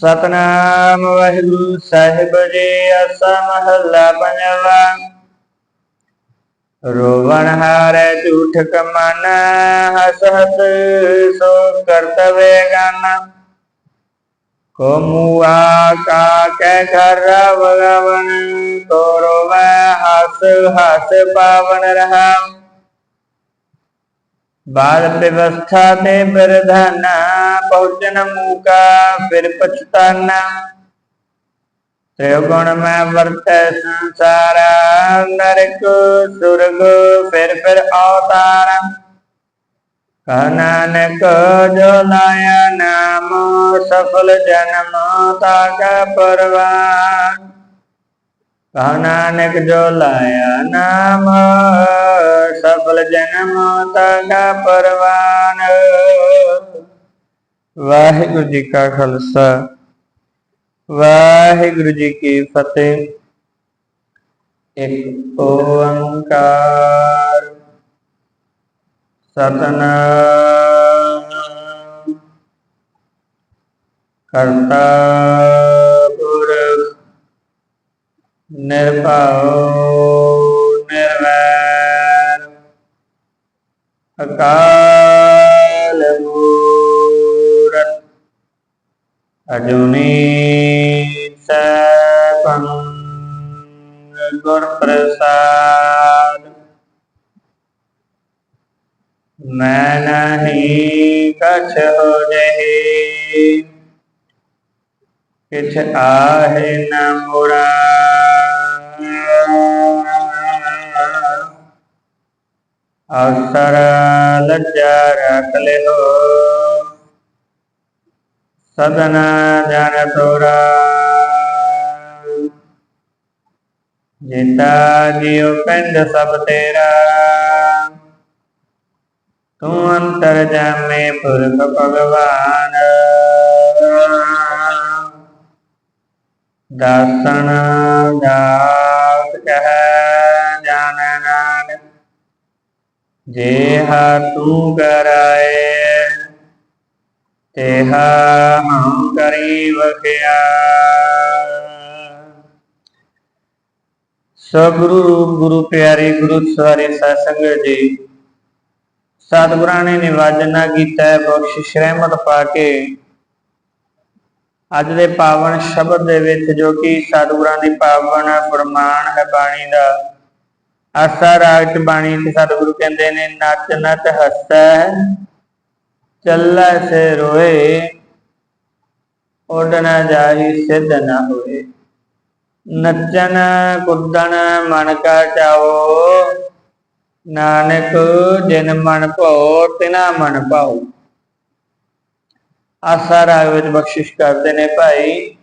ਸਤਨਾਮ ਵਾਹਿਗੁਰੂ ਸਾਹਿਬ ਜੀ, ਅਸਾ ਮਹੱਲਾ ਪੰਜਵਾ। ਰੋਵਣ ਹਾਰੇ ਝੂਠ ਕਮਨ, ਹਸ ਹਸ ਸੋ ਕਰਤਵੇ ਗਨ। ਕੋ ਕਾ ਕਹਿ ਘਰ ਵਗਵਨ ਕੋ ਹਸ ਹਸ ਪਾਵਨ ਰਹਾ। ਬਾਲ ਵਿਵਸਥਾ ਤੇ ਬਿਰਧਨਾ ਪਹੁੰਚਨ ਮੂਕਾ, ਫਿਰ ਪਛਤਾਨਾ। ਤ੍ਰਿਗੁਣ ਮੈਂ ਵਰਤੈ ਸੰਸਾਰ, ਨਰਕ, ਸੁਰਗ, ਫਿਰ ਫਿਰ ਅਵਤਾਰ। ਕਹ ਜੋ ਲਾਇਆ ਨਾਮ, ਸਫਲ ਜਨਮ ਤਾਕਾ ਪਰਵਾਨ ਕਹ ਨਾਨਕ ਜੋ ਲਾਇਆ ਨਾਮ, ਸਫਲ ਜਨਮ ਤਾ ਪਰਵਾਨ। ਵਾਹਿਗੁਰੂ ਜੀ ਕਾ ਖਾਲਸਾ, ਵਾਹਿਗੁਰੂ ਜੀ ਕੀ ਫਤਿਹ। ਇੱਕ ਓੰਕਾਰ। ਸਤਨਾਮ। ਕਰਤਾ। ਨਿਰਭਉ ਨਿਰਵੈਰ ਅਕਾਲ ਮੂਰਤ ਅਜੂਨੀ ਸੈਭੰ ਗੁਰ ਪ੍ਰਸਾਦ ਮੈਂ ਨਹੀਂ ਕਛ ਹੋ ਜਹੀ ਕਿਛ ਆਹੇ ਨ ਮੁਰਾ ਅਵਸਰ ਲੱਜਾ ਰਖ ਲਿਓ ਸਦਨ ਜਨ ਤੋਰਾ ਜਿਤਾ ਜਿਉ ਪਿੰਡ ਸਭ ਤੇਰਾ। ਤੂੰ ਅੰਤਰ ਜਾਮੇ ਪੁਰਖ ਭਗਵਾਨ। ਦਾਸਨ ਦਾਸ ਕਹਿ। ਜੇ ਹਾ ਤੂੰ ਕਰਾਏ ਤੇਹਾ ਹਮ ਕਰੀ ਵਖਿਆ ਸੋ ਰੂਪ ਗੁਰੂ ਪਿਆਰੇ ਗੁਰੂ ਸਵਾਰੇ ਸਾਧ ਜੀ ਸਤਿਗੁਰਾਂ ਨੇ ਨਿਵਾਜਨਾ ਕੀਤਾ ਹੈ, ਬਖਸ਼ਿਸ਼ ਰਹਿਮਤ ਪਾ ਕੇ। ਅੱਜ ਦੇ ਪਾਵਨ ਸ਼ਬਦ ਦੇ ਵਿੱਚ ਜੋ ਕਿ ਸਤਿਗੁਰਾਂ ਦੀ ਪਾਵਨ ਪ੍ਰਮਾਣ ਹੈ ਬਾਣੀ ਦਾ ਆਸਾ ਰਾਗ ਬਾਣੀ ਤੇ ਸਤਿਗੁਰੂ ਕਹਿੰਦੇ ਨੇ, ਨੱਚ ਨੱਚ ਹੱਸੈ, ਚੱਲੈ ਸੇ ਰੋਏ, ਉੱਡ ਨਾ ਜਾਹੀ ਸਿੱਧ ਨਾ ਹੋਏ। ਨੱਚਨ ਕੁੱਦਣ ਮਨ ਕਾ ਚਾਓ, ਨਾਨਕ ਜਿਨ ਮਨ ਭਉ, ਤਿਨਾ ਮਨ ਪਾਉ ਆਸਾ ਰਾਗ ਵਿੱਚ ਬਖਸ਼ਿਸ਼ ਕਰਦੇ ਨੇ ਭਾਈ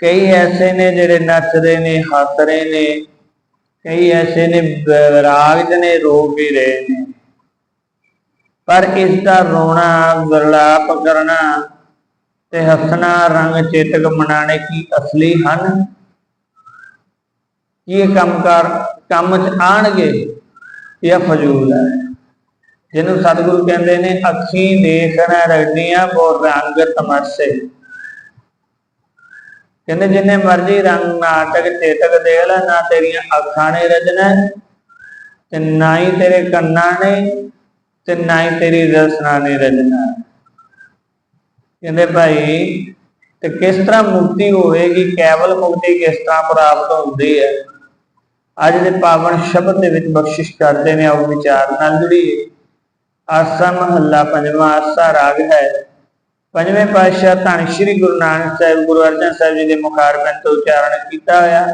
ਕਈ ਐਸੇ ਨੇ ਜਿਹੜੇ ਨੱਚਦੇ ਨੇ ਹੱਸ ਰਹੇ ਨੇ। ਕਈ ਐਸੇ ਨੇ ਵਿਰਾਗ ਨੇ, ਰੋ ਵੀ ਰਹੇ ਨੇ। ਪਰ ਇਸ ਦਾ ਰੋਣਾ, ਵਿਰਲਾਪ ਕਰਨਾ ਤੇ ਹੱਸਣਾ, ਰੰਗ ਚੇਤਕ ਮਨਾਣੇ ਕੀ ਅਸਲੀ ਹਨ? ਕੀ ਇਹ ਕੰਮਕਾਰ ਕੰਮ ਚ ਆਣਗੇ ਇਹ ਫਜ਼ੂਲ ਹੈ? ਜਿਹਨੂੰ ਸਤਿਗੁਰੂ ਕਹਿੰਦੇ ਨੇ, ਅੱਖੀਂ ਦੇਖਣਾ ਰਗੜੀਆਂ ਬੋ ਰੰਗ ਤਮਾਸ਼ੇ। ਕਹਿੰਦੇ, ਜਿੰਨੇ ਮਰਜ਼ੀ ਰੰਗ ਨਾਟਕ, ਚੇਤਕ ਦੇਖ ਲੈ, ਨਾ ਤੇਰੀਆਂ ਅੱਖਾਂ ਨੇ ਰਜਨਾ ਤੇ ਨਾ ਹੀ ਤੇਰੇ ਕੰਨਾਂ ਨੇ, ਤੇ ਨਾ ਹੀ ਤੇਰੀ ਰਸਨਾ ਨੇ ਰਜਣਾ ਕਹਿੰਦੇ, ਭਾਈ, ਤੇ ਕਿਸ ਤਰ੍ਹਾਂ ਮੁਕਤੀ ਹੋਵੇਗੀ? ਕੇਵਲ ਮੁਕਤੀ ਕਿਸ ਤਰ੍ਹਾਂ ਪ੍ਰਾਪਤ ਹੁੰਦੀ ਹੈ? ਅੱਜ ਦੇ ਪਾਵਨ ਸ਼ਬਦ ਦੇ ਵਿੱਚ ਬਖਸ਼ਿਸ਼ ਕਰਦੇ ਨੇ ਆਓ ਵਿਚਾਰ ਨਾਲ ਜੁੜੀਏ। ਆਸਾ ਮਹੱਲਾ ਪੰਜਵਾਂ, ਆਸਾ ਰਾਗ ਹੈ। ਪੰਜਵੇਂ ਪਾਤਸ਼ਾਹ ਧੰਨ ਸ਼੍ਰੀ ਗੁਰੂ ਨਾਨਕ ਸਾਹਿਬ, ਗੁਰੂ ਅਰਜਨ ਸਾਹਿਬ ਜੀ ਦੇ ਮੁਖਾਰਬਿੰਦ ਤੋਂ ਉਚਾਰਨ ਕੀਤਾ ਹੋਇਆ।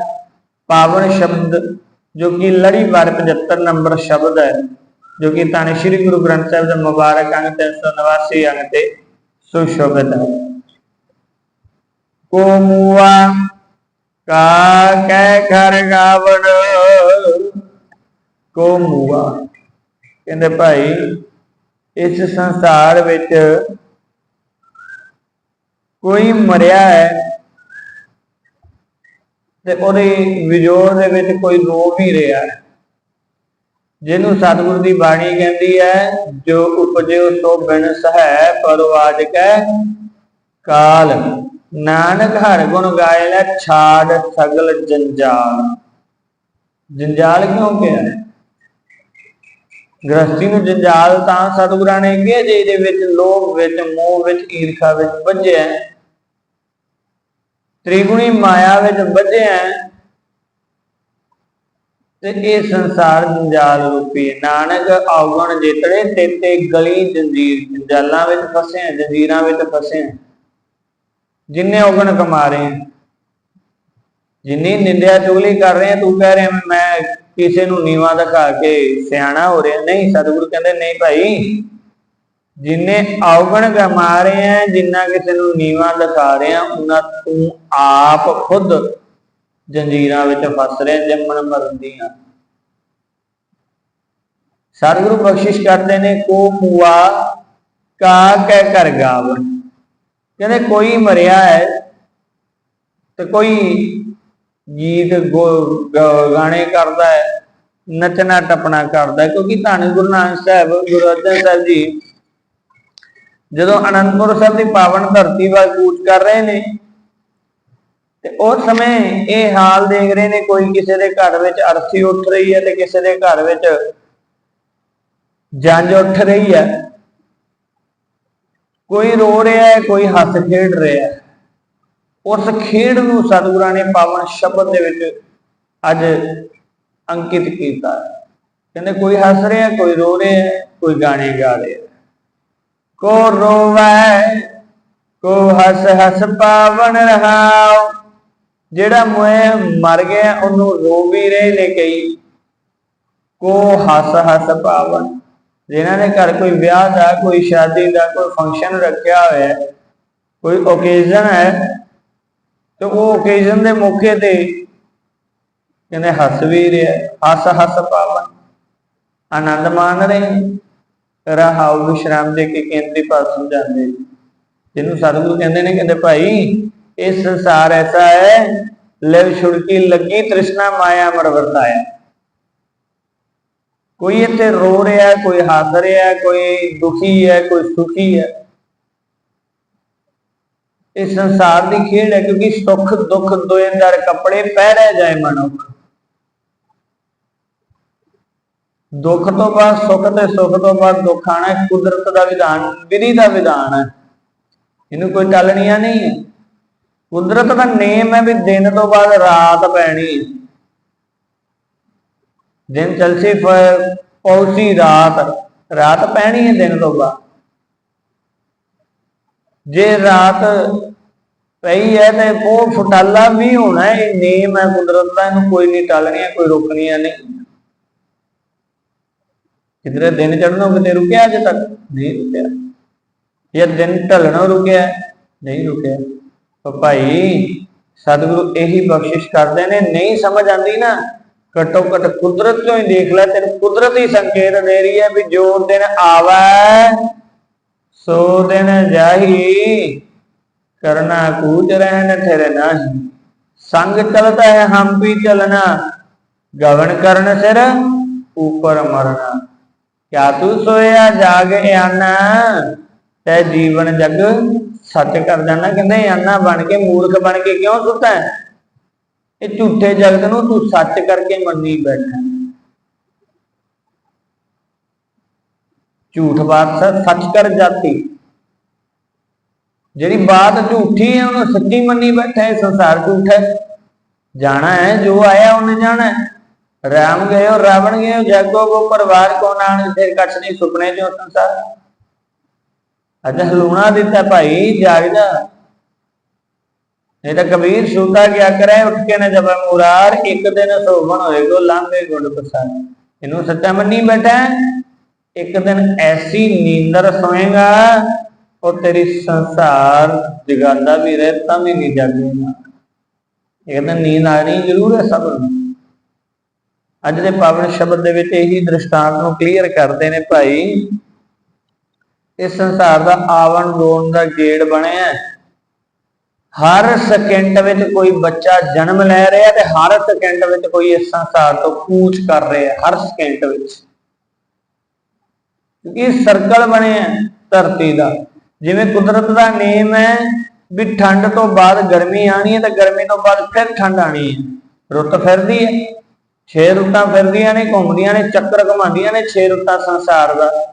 ਪਾਵਨ ਸ਼ਬਦ ਜੋ ਕਿ ਲੜੀ ਵਾਰ 75 ਨੰਬਰ ਸ਼ਬਦ ਹੈ, ਜੋ ਕਿ ਧੰਨ ਸ਼੍ਰੀ ਗੁਰੂ ਗ੍ਰੰਥ ਸਾਹਿਬ ਦਾ ਮੁਬਾਰਕ ਅੰਗ 389 ਅੰਗ ਤੇ ਸੁਸ਼ੋਭਿਤ ਹੈ। ਕੋ ਮੂਆ ਕਾ ਕਹਿ ਘਰ ਗਾਵਣ, ਕੋ ਮੂਆ। ਕਹਿੰਦੇ ਭਾਈ, ਇਸ ਸੰਸਾਰ ਵਿੱਚ ਕੋਈ ਮਰਿਆ ਹੈ ਤੇ ਉਹਦੇ ਵਿਜੋੜ ਦੇ ਵਿੱਚ ਕੋਈ ਰੋ ਵੀ ਰਿਹਾ ਹੈ। ਜਿਹਨੂੰ ਸਤਿਗੁਰੂ ਦੀ ਬਾਣੀ ਕਹਿੰਦੀ ਹੈ, ਜੋ ਉਪਜਿਓ ਸੋ ਬਿਨਸ ਹੈ ਪਰਵਾਜ ਕਾਲ। ਨਾਨਕ ਹਰ ਗੁਣ ਗਾਏ ਲੈ, ਛਾੜ ਸਗਲ ਜੰਜਾਲ। ਜੰਜਾਲ ਕਿਉਂ ਕਿਹਾ? ਹੈ? ਗ੍ਰਸਤੀ ਨੂੰ ਜੰਜਾਲ ਤਾਂ ਸਤਿਗੁਰਾਂ ਨੇ ਕਿਹਾ ਜੇ ਇਹਦੇ ਵਿੱਚ ਲੋਭ ਵਿੱਚ, ਮੋਹ ਵਿੱਚ, ਈਰਖਾ ਵਿੱਚ ਵੱਜਿਆ ਤ੍ਰਿਗੁਣੀ ਮਾਇਆ ਵਿੱਚ ਵੱਜਿਆ ਤੇ ਇਹ ਸੰਸਾਰ ਜੰਜਾਲ ਰੂਪੀ ਨਾਨਕ ਔਗਣ ਜਿਤੜੇ ਤੇਤੇ ਗਲੀ ਜੰਜੀਰ, ਜੰਜਾਲਾਂ ਵਿੱਚ ਫਸੇ ਜੰਜੀਰਾਂ ਵਿੱਚ ਫਸੇ ਜਿੰਨੇ ਔਗਣ ਕਮਾ ਰਹੇ ਜਿੰਨੀ ਨਿੰਦਿਆ ਚੁਗਲੀ ਕਰ ਰਹੇ ਤੂੰ ਕਹਿ ਰਿਹਾ ਮੈਂ ਕਿਸੇ ਨੂੰ ਨੀਵਾ ਦਿਖਾ ਕੇ ਸਿਆਣਾ ਹੋ ਰਿਹਾ। ਨਹੀਂ, ਸਤਿਗੁਰੂ ਕਹਿੰਦੇ, ਨਹੀਂ ਭਾਈ ਜਿੰਨੇ ਔਗਣ ਕਮਾ ਰਹੇ ਹੈ ਜਿੰਨਾ ਕਿਸੇ ਨੂੰ ਨੀਵਾ ਦਿਖਾ ਰਹੇ ਆ, ਉਹਨਾਂ ਤੂੰ ਆਪ ਖੁਦ ਜੰਜੀਰਾਂ ਵਿੱਚ ਫਸ ਰਿਹਾ ਜੰਮਣ ਮਰਨ ਦੀਆਂ। ਸਤਿਗੁਰੂ ਬਖਸ਼ਿਸ਼ ਕਰਦੇ ਨੇ, ਕੋ ਮੂਆ ਕਾ ਕਹਿ ਕਰ ਗਾਵਨ ਕਹਿੰਦੇ ਕੋਈ ਮਰਿਆ ਹੈ ਤੇ ਕੋਈ ਗੀਤ ਗੋ- ਗਾਣੇ ਕਰਦਾ ਹੈ ਨੱਚਣਾ ਟੱਪਣਾ ਕਰਦਾ ਕਿਉਂਕਿ ਧੰਨ ਗੁਰੂ ਨਾਨਕ ਸਾਹਿਬ, ਗੁਰੂ ਅਰਜਨ ਸਾਹਿਬ ਜੀ ਜਦੋਂ ਅਨੰਦਪੁਰ ਸਾਹਿਬ ਦੀ ਪਾਵਨ ਧਰਤੀ ਵੱਲ ਕੂਚ ਕਰ ਰਹੇ ਨੇ, ਤੇ ਉਸ ਸਮੇਂ ਇਹ ਹਾਲ ਦੇਖ ਰਹੇ ਨੇ, ਕੋਈ ਕਿਸੇ ਦੇ ਘਰ ਵਿੱਚ ਅਰਥੀ ਉੱਠ ਰਹੀ ਹੈ ਤੇ ਕਿਸੇ ਦੇ ਘਰ ਵਿੱਚ ਜੰਜ ਉੱਠ ਰਹੀ ਹੈ। ਕੋਈ ਰੋ ਰਿਹਾ ਹੈ, ਕੋਈ ਹੱਸ ਖੇਡ ਰਿਹਾ ਹੈ। ਉਸ ਖੇਡ ਨੂੰ ਸਤਿਗੁਰਾਂ ਨੇ ਪਾਵਨ ਸ਼ਬਦ ਦੇ ਵਿੱਚ ਅੱਜ ਅੰਕਿਤ ਕੀਤਾ ਕਹਿੰਦੇ ਕੋਈ ਹੱਸ ਰਿਹਾ, ਕੋਈ ਰੋ ਰਿਹਾ ਕੋਈ ਗਾਣੇ ਗਾ ਰਿਹਾ ਹੈ। ਕੋ ਰੋਵੈ, ਕੋ ਹੱਸ ਹੱਸ ਪਾਵਨ ਰਹਾਉ। ਜਿਹੜਾ ਮੋਏ ਮਰ ਗਿਆ, ਉਹਨੂੰ ਰੋ ਵੀ ਰਹੇ ਨੇ ਕਈ। ਕੋ ਹੱਸ ਹੱਸ ਪਾਵਨ ਜਿਨ੍ਹਾਂ ਦੇ ਘਰ ਕੋਈ ਵਿਆਹ ਦਾ, ਕੋਈ ਸ਼ਾਦੀ ਦਾ, ਕੋਈ ਫੰਕਸ਼ਨ ਰੱਖਿਆ ਹੋਇਆ, ਕੋਈ ਓਕੇਜ਼ਨ ਹੈ, ਤੇ ਉਹ ਓਕੇਜ਼ਨ ਦੇ ਮੌਕੇ ਤੇ ਕਹਿੰਦੇ ਹੱਸ ਵੀ ਰਿਹਾ, ਹੱਸ ਹੱਸ ਪਾਵਨ ਆਨੰਦ ਮਾਣ ਰਹੇ ਰਹਾਉ ਵਿਸ਼ਰਾਮ ਦੇ ਕੇ ਕੇਂਦਰੀ ਭਾਵ ਸਮਝਾਉਂਦੇ ਜਿਹਨੂੰ ਸਤਿਗੁਰੂ ਕਹਿੰਦੇ ਨੇ, ਕਹਿੰਦੇ, ਭਾਈ, ਇਹ ਸੰਸਾਰ ਐਸਾ ਹੈ, ਲਿਵ ਛੁੜਕੀ ਲੱਗੀ, ਤ੍ਰਿਸ਼ਨਾ ਮਾਇਆ ਮਰ ਵਰਤਾਇਆ। ਕੋਈ ਇੱਥੇ ਰੋ ਰਿਹਾ, ਕੋਈ ਹੱਸ ਰਿਹਾ, ਕੋਈ ਦੁਖੀ ਹੈ, ਕੋਈ ਸੁਖੀ ਹੈ। ਇਹ ਸੰਸਾਰ ਦੀ ਖੇਡ ਹੈ, ਕਿਉਂਕਿ ਸੁੱਖ, ਦੁੱਖ, ਦੋਏ ਦਰ ਕੱਪੜੇ ਪਹਿਰੇ ਜਾਏ ਮਨੁੱਖ। ਦੁੱਖ ਤੋਂ ਬਾਅਦ ਸੁੱਖ ਤੇ ਸੁੱਖ ਤੋਂ ਬਾਅਦ ਦੁੱਖ ਆਣਾ, ਕੁਦਰਤ ਦਾ ਵਿਧਾਨ, ਵਿਧੀ ਦਾ ਵਿਧਾਨ ਹੈ। ਇਹਨੂੰ ਕੋਈ ਟਾਲਣੀਆਂ ਨਹੀਂ ਹੈ। ਕੁਦਰਤ ਦਾ ਨੇਮ ਹੈ ਵੀ ਦਿਨ ਤੋਂ ਬਾਅਦ ਰਾਤ ਪੈਣੀ ਦਿਨ ਚਲਸੀ ਪੌਸੀ ਰਾਤ ਰਾਤ ਪੈਣੀ ਹੈ ਦਿਨ ਤੋਂ ਬਾਅਦ। ਜੇ ਰਾਤ ਪਈ ਹੈ ਤੇ ਉਹ ਫੁਟਾਲਾ ਵੀ ਹੋਣਾ ਇਹ ਨੇਮ ਹੈ ਕੁਦਰਤ ਦਾ, ਇਹਨੂੰ ਕੋਈ ਨਹੀਂ ਟਾਲਣੀਆਂ, ਕੋਈ ਰੋਕਣੀਆਂ ਨਹੀਂ। ਕਿਧਰੇ ਦਿਨ ਚੜਨੋਂ ਕਿਤੇ ਰੁਕਿਆ ਅਜੇ ਤੱਕ? ਨਹੀਂ ਰੁਕਿਆ। ਇਹ ਦਿਨ ਢਲਣੋਂ ਰੁਕਿਆ, ਨਹੀਂ ਰੁਕਿਆ। ਤਾਂ ਭਾਈ, ਸਤਿਗੁਰੂ ਇਹੀ ਬਖਸ਼ਿਸ਼ ਕਰਦੇ ਨੇ, ਨਹੀਂ ਸਮਝ ਆਂਦੀ ਨਾ, ਘਟੋ ਘਟ ਕੁਦਰਤ ਚੋਂ ਹੀ ਦੇਖ ਲੈ, ਤੈਨੂੰ ਕੁਦਰਤ ਹੀ ਸੰਕੇਤ ਦੇ ਰਹੀ ਹੈ ਵੀ ਜੋ ਦਿਨ ਆਵੈ, ਸੋ ਦਿਨ ਜਾਹੀ। ਕਰਨਾ ਕੂਚ ਰਹਿਣ ਠਹਿਰੇ ਨਾਹੀ। ਸੰਗ ਚਲਦਾ ਹੈ ਹਮ ਵੀ ਚਲਨਾ ਗਵਨ ਕਰਨ ਸਿਰ, ਉਪਰ ਮਰਨਾ। ਕਿਆ ਤੂੰ ਸੋਇਆ ਜਾਗ ਆਨਾ ਤੇ ਜੀਵਨ ਜਗ ਸੱਚ ਕਰ ਜਾਣਾ। ਕਹਿੰਦੇ ਆਨਾ ਬਣ ਕੇ ਮੂਰਖ ਬਣ ਕੇ ਕਿਉਂ ਸੁੱਤਾ ਇਹ ਝੂਠੇ ਜਗਤ ਨੂੰ ਤੂੰ ਸੱਚ ਕਰਕੇ ਮੰਨੀ ਬੈਠਾ। ਝੂਠ ਬਾਤ ਸੱਚ ਕਰ ਜਾਤੀ। ਜਿਹੜੀ ਬਾਤ ਝੂਠੀ ਹੈ, ਉਹਨੂੰ ਸੱਚੀ ਮੰਨੀ ਬੈਠਾ ਹੈ। ਸੰਸਾਰ ਝੂਠਾ ਹੈ। ਜਾਣਾ ਹੈ, ਜੋ ਆਇਆ, ਉਹਨੇ ਜਾਣਾ ਹੈ। ਰਾਮ ਗਏ ਔਰ ਰਾਵਣ ਗਏ ਜਾਗੋ ਕੋ ਪਰਿਵਾਰ ਕੋ ਨਾਨਕ ਫਿਰ ਕਛ ਨਹੀਂ ਸੁਪਨੇ ਅੱਜ ਹਲੂਣਾ ਦਿੱਤਾ ਭਾਈ ਜਾਗਦਾ ਨਹੀਂ ਤਾਂ ਕਬੀਰ ਸੂਤਾ ਕਿਆ ਕਰੇ, ਉੱਠ ਕੇ ਨਾ ਜਬ ਮੁਰਾਰ, ਇੱਕ ਦਿਨ ਸੋਵਣ ਹੋਏਗੋ ਲਾਂਗੇ ਗੁਣ ਪ੍ਰਸਾਦ ਇਹਨੂੰ ਸੱਚਾ ਮੰਨੀ ਬੈਠਾ ਇੱਕ ਦਿਨ ਐਸੀ ਨੀਂਦਰ ਸੋਏਗਾ ਉਹ ਤੇਰੀ ਸੰਸਾਰ ਜਗਾਦਾ ਵੀ ਰਹੇ, ਤਾਂ ਵੀ ਨਹੀਂ ਜਾਗੇਗਾ। ਇੱਕ ਦਿਨ ਨੀਂਦ ਆਣੀ ਜ਼ਰੂਰ ਹੈ ਸਭ ਨੂੰ। ਅੱਜ ਦੇ ਪਾਵਨ ਸ਼ਬਦ ਦੇ ਵਿੱਚ ਇਹੀ ਦ੍ਰਿਸ਼ਟਾਂਤ ਨੂੰ ਕਲੀਅਰ ਕਰਦੇ ਨੇ ਭਾਈ। ਇਸ ਸੰਸਾਰ ਦਾ ਆਵਣ ਗੋਣ ਦਾ ਗੇੜ ਬਣਿਆ ਹਰ ਸਕਿੰਟ ਵਿੱਚ ਕੋਈ ਬੱਚਾ ਜਨਮ ਲੈ ਰਿਹਾ ਤੇ ਹਰ ਸਕਿੰਟ ਵਿੱਚ ਕੋਈ ਇਸ ਸੰਸਾਰ ਤੋਂ ਕੂਚ ਕਰ ਰਿਹਾ, ਹਰ ਸਕਿੰਟ ਵਿੱਚ। ਕਿਉਂਕਿ ਸਰਕਲ ਬਣਿਆ ਹੈ ਧਰਤੀ ਦਾ। ਜਿਵੇਂ ਕੁਦਰਤ ਦਾ ਨੇਮ ਹੈ ਵੀ ਠੰਡ ਤੋਂ ਬਾਅਦ ਗਰਮੀ ਆਣੀ ਹੈ ਤੇ ਗਰਮੀ ਤੋਂ ਬਾਅਦ ਫਿਰ ਠੰਡ ਆਣੀ ਹੈ। ਰੁੱਤ ਫਿਰਦੀ ਹੈ। ਛੇ ਰੁੱਤਾਂ ਫਿਰਦੀਆਂ ਨੇ, ਘੁੰਮਦੀਆਂ ਨੇ, ਚੱਕਰ ਘੁਮਾਉਂਦੀਆਂ ਨੇ, ਛੇ ਰੁੱਤਾਂ ਸੰਸਾਰ ਦਾ।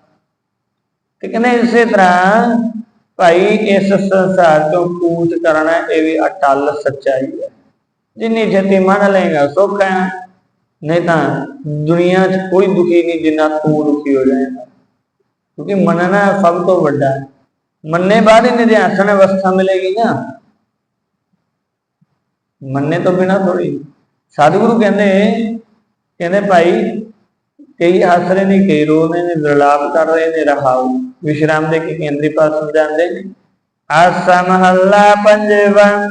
ਤੇ ਕਹਿੰਦੇ ਇਸੇ ਤਰ੍ਹਾਂ ਭਾਈ ਇਸ ਸੰਸਾਰ ਤੋਂ ਕੂਚ ਕਰਨਾ ਇਹ ਵੀ ਅਟਲ ਸੱਚਾਈ ਹੈ। ਜਿੰਨੀ ਛੇਤੀ ਮੰਨ ਲਏਗਾ, ਸੁੱਖ ਹੈ। ਨਹੀਂ ਤਾਂ ਦੁਨੀਆ 'ਚ ਕੋਈ ਦੁਖੀ ਨਹੀਂ ਜਿੰਨਾ ਤੂੰ ਦੁਖੀ ਹੋ ਜਾਏਗਾ। ਕਿਉਂਕਿ ਮੰਨਣਾ ਸਭ ਤੋਂ ਵੱਡਾ ਹੈ। ਮੰਨੇ ਬਾਅਦ ਹੀ ਨਿਧਿਆਸਨ ਅਵਸਥਾ ਮਿਲੇਗੀ ਨਾ। ਮੰਨੇ ਤੋਂ ਬਿਨਾ ਥੋੜੀ ਸਤਿਗੁਰੂ ਕਹਿੰਦੇ ਕਹਿੰਦੇ ਭਾਈ, ਕਈ ਹੱਸ ਰਹੇ ਨੇ, ਕਈ ਰੋ ਰਹੇ ਨੇ ਲਲਾਪ ਕਰ ਰਹੇ ਨੇ, ਰਹਾਉ। ਵਿਸ਼ਰਾਮ ਦੇ ਕੇ ਕੇਂਦਰੀ ਪਾਸ ਸਮਝਾਉਂਦੇ ਨੇ। ਆਸਾ ਮਹੱਲਾ ਪੰਜਵਾਂ,